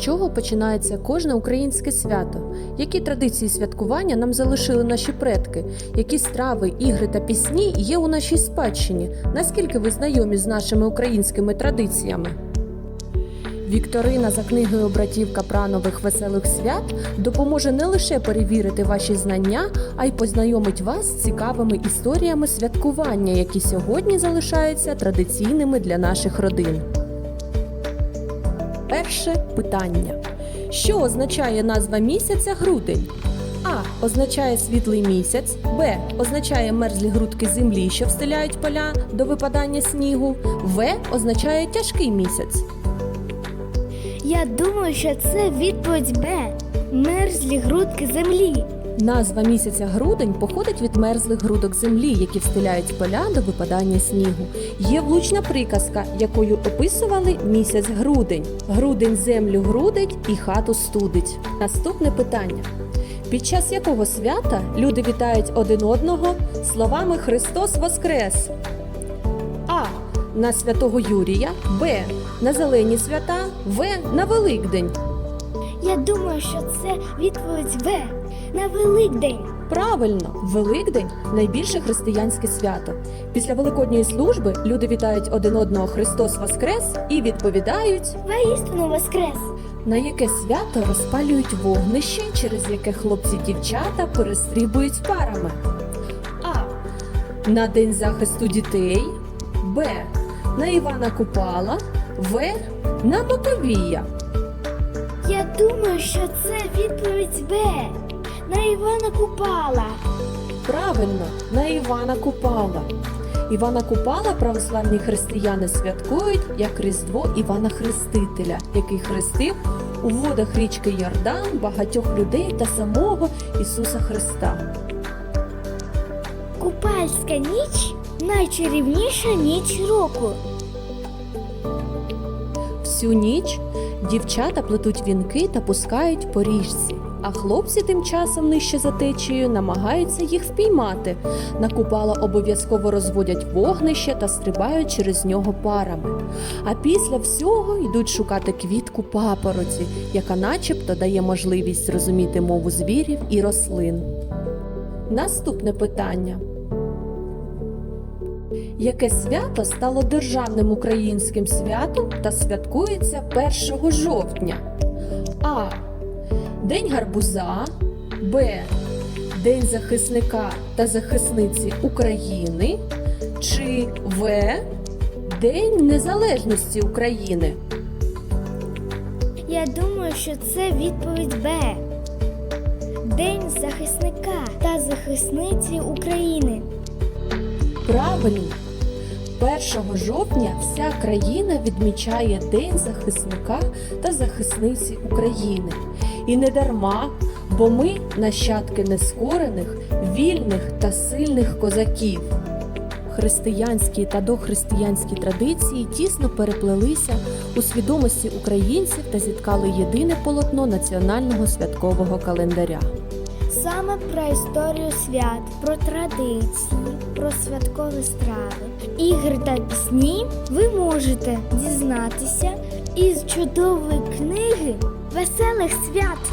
Чого починається кожне українське свято? Які традиції святкування нам залишили наші предки? Які страви, ігри та пісні є у нашій спадщині? Наскільки ви знайомі з нашими українськими традиціями? Вікторина за книгою братів Капранових веселих свят допоможе не лише перевірити ваші знання, а й познайомить вас з цікавими історіями святкування, які сьогодні залишаються традиційними для наших родин. Перше питання: що означає назва місяця грудень? А. Означає світлий місяць, Б. Означає мерзлі грудки землі, що встиляють поля до випадання снігу. В. Означає тяжкий місяць. Я думаю, що це відповідь Б. Мерзлі грудки землі. Назва місяця грудень походить від мерзлих грудок землі, які встиляють поля до випадання снігу. Є влучна приказка, якою описували місяць грудень. Грудень землю грудить і хату студить. Наступне питання. Під час якого свята люди вітають один одного словами Христос Воскрес? А. На святого Юрія, Б. На зелені свята, В. На Великдень. Я думаю, що це відповідь В. На Великдень. Правильно, Великдень найбільше християнське свято. Після великодньої служби люди вітають один одного Христос Воскрес і відповідають, Воістину воскрес. на яке свято розпалюють вогнище, через яке хлопці-дівчата перестрібують парами. А. На День захисту дітей. Б. На Івана Купала. В. На Маковія. Я думаю, що це відповідь Б. На Івана Купала. Правильно, на Івана Купала. Івана Купала православні християни святкують як Різдво Івана Хрестителя, який хрестив у водах річки Йордан багатьох людей та самого Ісуса Христа. Купальська ніч найчарівніша ніч року. Всю ніч дівчата плетуть вінки та пускають по річці, а хлопці тим часом нижче за течією намагаються їх впіймати. На купала обов'язково розводять вогнище та стрибають через нього парами. А після всього йдуть шукати квітку папороті, яка начебто дає можливість зрозуміти мову звірів і рослин. Наступне питання. Яке свято стало державним українським святом та святкується 1 жовтня? А. День гарбуза. Б. День захисника та захисниці України. Чи В. День Незалежності України. Я думаю, що це відповідь Б. День захисника та захисниці України. Правильно. 1 жовтня вся країна відмічає День захисника та захисниці України. І не дарма, бо ми нащадки нескорених, вільних та сильних козаків. Християнські та дохристиянські традиції тісно переплелися у свідомості українців та зіткали єдине полотно національного святкового календаря. Саме про історію свят, про традиції, про святкові страви, ігри та пісні ви можете дізнатися із чудової книги веселих свят.